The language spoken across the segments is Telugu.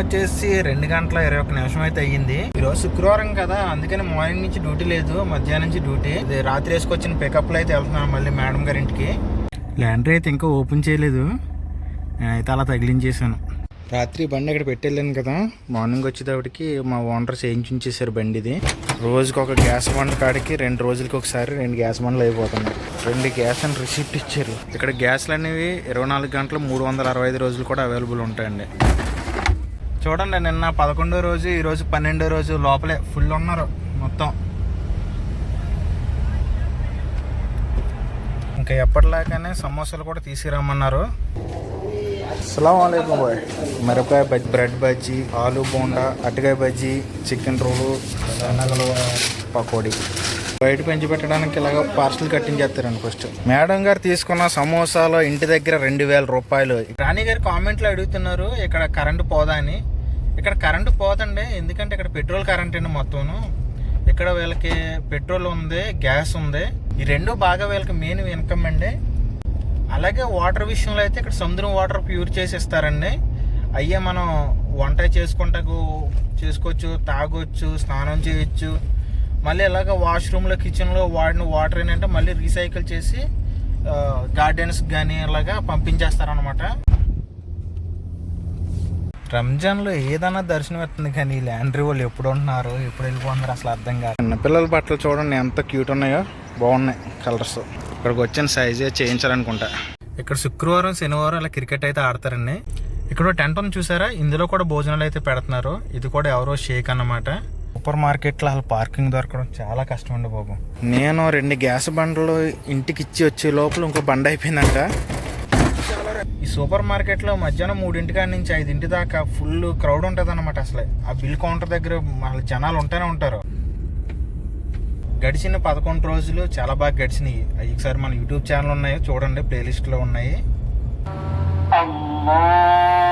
వచ్చేసి రెండు గంటల ఇరవై ఒక్క నిమిషం అయితే అయ్యింది. ఈరోజు శుక్రవారం కదా అందుకని మార్నింగ్ నుంచి డ్యూటీ లేదు మధ్యాహ్నం నుంచి డ్యూటీ. ఇది రాత్రి వేసుకొచ్చిన పికప్లో అయితే వెళ్తున్నాను మళ్ళీ మేడం గారి ఇంటికి ల్యాండర్ అయితే ఇంకా ఓపెన్ చేయలేదు. నేనైతే అలా తగిలించేసాను రాత్రి బండి అక్కడ పెట్టెళ్ళాను కదా మార్నింగ్ వచ్చేటప్పటికి మా ఓనర్ చేయించేసారు బండి ఇది రోజుకి ఒక గ్యాస్ బండ్ కాడికి రెండు రోజులకి ఒకసారి రెండు గ్యాస్ బండ్లు అయిపోతున్నాయి. రెండు గ్యాస్ అని రిసిప్ట్ ఇచ్చారు. ఇక్కడ గ్యాస్లు అనేవి ఇరవై నాలుగు గంటలు మూడు వందల అరవై ఐదు రోజులు కూడా అవైలబుల్ ఉంటాయండి. చూడండి నిన్న పదకొండో రోజు ఈ రోజు పన్నెండో రోజు లోపలే ఫుల్ ఉన్నారు మొత్తం. ఇంకా ఎప్పటిలాగానే సమోసాలు కూడా తీసుకురమ్మన్నారు. అస్సలం బాయ్. మిరపకాయ బజ్జీ బ్రెడ్ బజ్జీ ఆలు బోండా అరటికాయ బజ్జీ చికెన్ రోలు శనగలు పకోడీ. బయట పెంచి పెట్టడానికి ఇలాగ పార్సల్ కట్టించేస్తారండి ఫస్ట్. మేడం గారు తీసుకున్న సమోసాలు ఇంటి దగ్గర రెండు వేల రూపాయలు. రాణి గారు కామెంట్లు అడుగుతున్నారు ఇక్కడ కరెంటు పోదా అని. ఇక్కడ కరెంటు పోదండి. ఎందుకంటే ఇక్కడ పెట్రోల్ కరెంట్ అండి మొత్తము ఇక్కడ వీళ్ళకి పెట్రోల్ ఉంది గ్యాస్ ఉంది. ఈ రెండు బాగా వీళ్ళకి మెయిన్ ఇన్కమ్ అండి. అలాగే వాటర్ విషయంలో అయితే ఇక్కడ సముద్రం వాటర్ ప్యూర్ చేసి ఇస్తారండి అయ్యే మనం వంట చేసుకుంటకు చేసుకోవచ్చు తాగొచ్చు స్నానం చేయొచ్చు. మళ్ళీ ఇలాగ వాష్రూమ్లో కిచెన్లో వాడిన వాటర్ ఏంటంటే మళ్ళీ రీసైకిల్ చేసి గార్డెన్స్ కానీ ఇలాగా పంపించేస్తారనమాట రంజాన్లో ఏదైనా దర్శనం అవుతుంది కానీ ఈ ల్యాండ్రీ వాళ్ళు ఎప్పుడు ఉంటున్నారు? ఎప్పుడు వెళ్ళిపోతున్నారు? అసలు అర్థం కాదు. చిన్న పిల్లల బట్టలు చూడండి ఎంత క్యూట్ ఉన్నాయో. బాగున్నాయి కలర్స్. ఇక్కడికి వచ్చిన సైజే చేయించాలనుకుంటా. ఇక్కడ శుక్రవారం శనివారం అలా క్రికెట్ అయితే ఆడతారండి. ఇక్కడ టెంట్ ఉంది చూసారా? ఇందులో కూడా భోజనాలు అయితే పెడుతున్నారు. ఇది కూడా ఎవరో షేక్ అన్నమాట. సూపర్ మార్కెట్లో అసలు పార్కింగ్ దొరకడం చాలా కష్టం అండి బాబు. నేను రెండు గ్యాస్ బండ్లు ఇంటికి ఇచ్చి వచ్చే లోపల ఇంకో బండి అయిపోయిందంట. ఈ సూపర్ మార్కెట్లో మధ్యాహ్నం మూడింటి కాడి నుంచి ఐదింటి దాకా ఫుల్ క్రౌడ్ ఉంటుంది అనమాట అసలు. ఆ బిల్ కౌంటర్ దగ్గర మన జనాలు ఉంటేనే ఉంటారు. గడిచిన పదకొండు రోజులు చాలా బాగా గడిచినాయి. ఒకసారి మన యూట్యూబ్ ఛానల్ ఉన్నాయి చూడండి ప్లేలిస్ట్లో ఉన్నాయి. అమ్మా!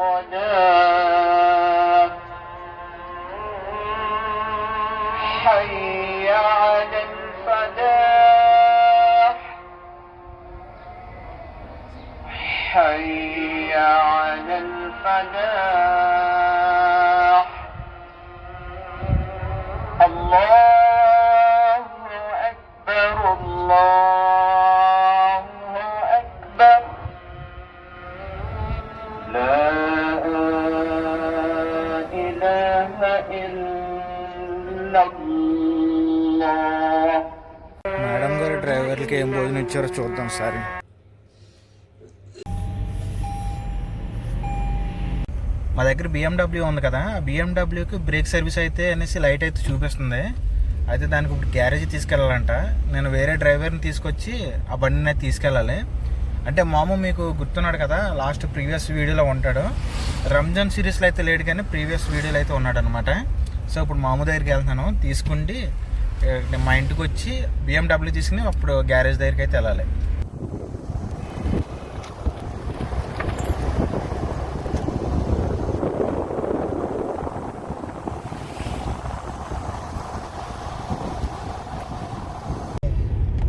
الصلاة حي على الفلاح حي على الفلاح الله ఇచ్చారో చూద్దాం సారీ. మా దగ్గర బిఎండబ్ల్యూ ఉంది కదా. బిఎండబ్ల్యూకి బ్రేక్ సర్వీస్ అయితే అనేసి లైట్ అయితే చూపిస్తుంది. అయితే దానికి ఇప్పుడు గ్యారేజ్ తీసుకెళ్ళాలంట. నేను వేరే డ్రైవర్ని తీసుకొచ్చి ఆ బండిని అయితే తీసుకెళ్ళాలి. అంటే మాము మీకు గుర్తున్నాడు కదా లాస్ట్ ప్రీవియస్ వీడియోలో ఉంటాడు. రంజాన్ సిరీస్లో అయితే లేడు కానీ ప్రీవియస్ వీడియోలో అయితే ఉన్నాడు అనమాట సో ఇప్పుడు మాము దగ్గరికి వెళ్తాను తీసుకుండి మా ఇంటికి వచ్చి బిఎండబ్ల్యూ తీసుకుని అప్పుడు గ్యారేజ్ దగ్గరికి అయితే వెళ్ళాలి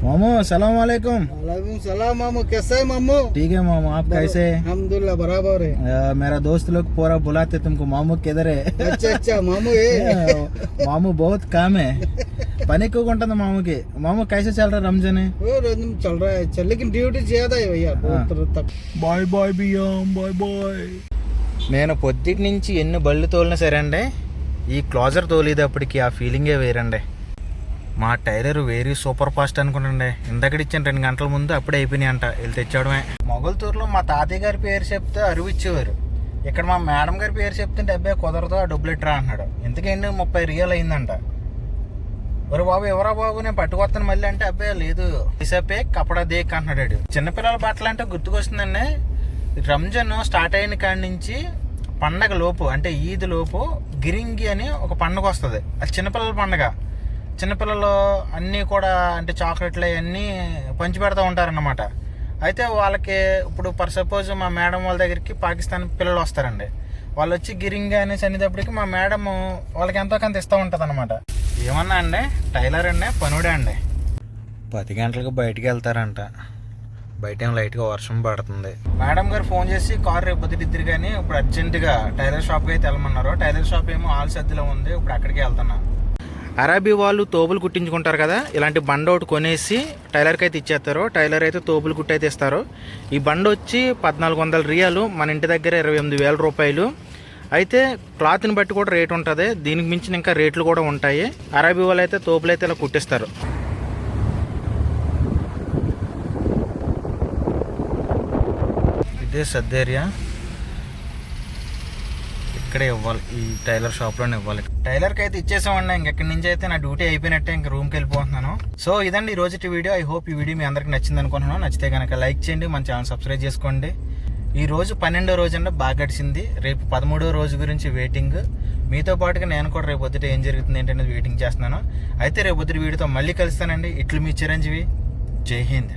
मामू सलाम वालेकुम वालेकुम सलाम मामू कैसे है मामू ठीक है मामू आप कैसे अल्हम्दुलिल्लाह बराबर है अ, मेरा दोस्त लोग पूरा बुलाते तुमको मामू किधर है अच्छा अच्छा मामू ये मामू बहुत काम है పని ఎక్కువగా ఉంటుంది మామకి. మామ కైసే చల్లరా రంజాన్? చల్లరా చల్లకి డ్యూటీ చేయదా బాయ్ బాయ్ బియ్యం బాయ్ బాయ్. నేను పొద్దుటి నుంచి ఎన్ని బళ్ళు తోలినా సరే అండి ఈ క్లోజర్ తోలేదప్పటికి ఆ ఫీలింగే వేరండి. మా టైలర్ వెరీ సూపర్ ఫాస్ట్ అనుకుంటండి ఇందాకటి ఇచ్చాను రెండు గంటల ముందు అప్పుడే అయిపోయినాయి అంట వెళ్ళి తెచ్చాడమే మొగల్తూరులో మా తాతయ్య గారి పేరు చెప్తే అరువు ఇచ్చేవారు. ఇక్కడ మా మేడం గారి పేరు చెప్తుంటే అబ్బాయి కుదరదు ఆ డబ్బులు ఇట్రా అన్నాడు. ఎందుకండి ముప్పై రియల్ అయిందంట. ఒరే బాబు ఎవరా బాబు నేను పట్టుకొస్తాను మళ్ళీ అంటే అబ్బాయి లేదు. ఇసపే కపడా దేక్ అంటున్నాడు చిన్నపిల్లల బట్టలు అంటే గుర్తుకొస్తుందండి. రంజాన్ స్టార్ట్ అయిన కాడి నుంచి పండగ లోపు అంటే ఈద్ లోపు గిరింగి అని ఒక పండగ వస్తుంది. అది చిన్నపిల్లల పండగ. చిన్నపిల్లలు అన్నీ కూడా అంటే చాక్లెట్లు అవన్నీ పంచి పెడతా ఉంటారన్నమాట. అయితే వాళ్ళకి ఇప్పుడు పర్ సపోజ్ మా మేడం వాళ్ళ దగ్గరికి పాకిస్తాన్ పిల్లలు వస్తారండి. వాళ్ళు వచ్చి గిరింగి అనేసి అనేటప్పటికి మా మేడం వాళ్ళకి ఎంతో కొంత ఇస్తూ ఉంటుంది అనమాట ఏమన్నా అండి? టైలర్ అండి? పనుడే అండి? పది గంటలకు బయటికి వెళ్తారంట. బయట ఏం లైట్గా వర్షం పడుతుంది. మేడం గారు ఫోన్ చేసి కార్ రేపు పొద్దుటిద్దరు కానీ ఇప్పుడు అర్జెంటుగా టైలర్ షాప్కి అయితే వెళ్ళమన్నారు. టైలర్ షాప్ ఏమో ఆల్ సద్దులో ఉంది. ఇప్పుడు అక్కడికి వెళ్తున్నా. అరాబీ వాళ్ళు తోపులు కుట్టించుకుంటారు కదా? ఇలాంటి బండ ఒకటి కొనేసి టైలర్కి అయితే ఇచ్చేస్తారు. టైలర్ అయితే తోపులు కుట్టి అయితే ఇస్తారు. ఈ బండ వచ్చి పద్నాలుగు వందల రియాలు మన ఇంటి దగ్గర ఇరవై ఎనిమిది వేల రూపాయలు. అయితే క్లాత్ని బట్టి కూడా రేట్ ఉంటుంది. దీనికి మించిన ఇంకా రేట్లు కూడా ఉంటాయి. అరాబీ వాళ్ళు అయితే తోపులు అయితే ఇలా కుట్టిస్తారు. ఇదే సద్దేరియా ఇక్కడే ఇవ్వాలి. ఈ టైలర్ షాప్లోనే ఇవ్వాలి. టైలర్కి అయితే ఇచ్చేసామండి. ఇంకెక్కడి నుంచి అయితే నా డ్యూటీ అయిపోయినట్టే ఇంక రూమ్కి వెళ్ళిపోతున్నాను. సో ఇదండి ఈ రోజు వీడియో. ఐ హోప్ ఈ వీడియో మీ అందరికి నచ్చింది అనుకుంటున్నాను. నచ్చితే కనుక లైక్ చేయండి. మన ఛానల్ సబ్స్క్రైబ్ చేసుకోండి. ఈ రోజు పన్నెండో రోజు బాగా గడిచింది. రేపు పదమూడో రోజు గురించి వెయిటింగ్ మీతో పాటుగా నేను కూడా రేపు పొద్దుట ఏం జరుగుతుంది ఏంటనేది వెయిటింగ్ చేస్తున్నాను. అయితే రేపు పొద్దుట వీడితో మళ్ళీ కలుస్తానండి. ఇట్లు మీ చిరంజీవి. జై హింద్.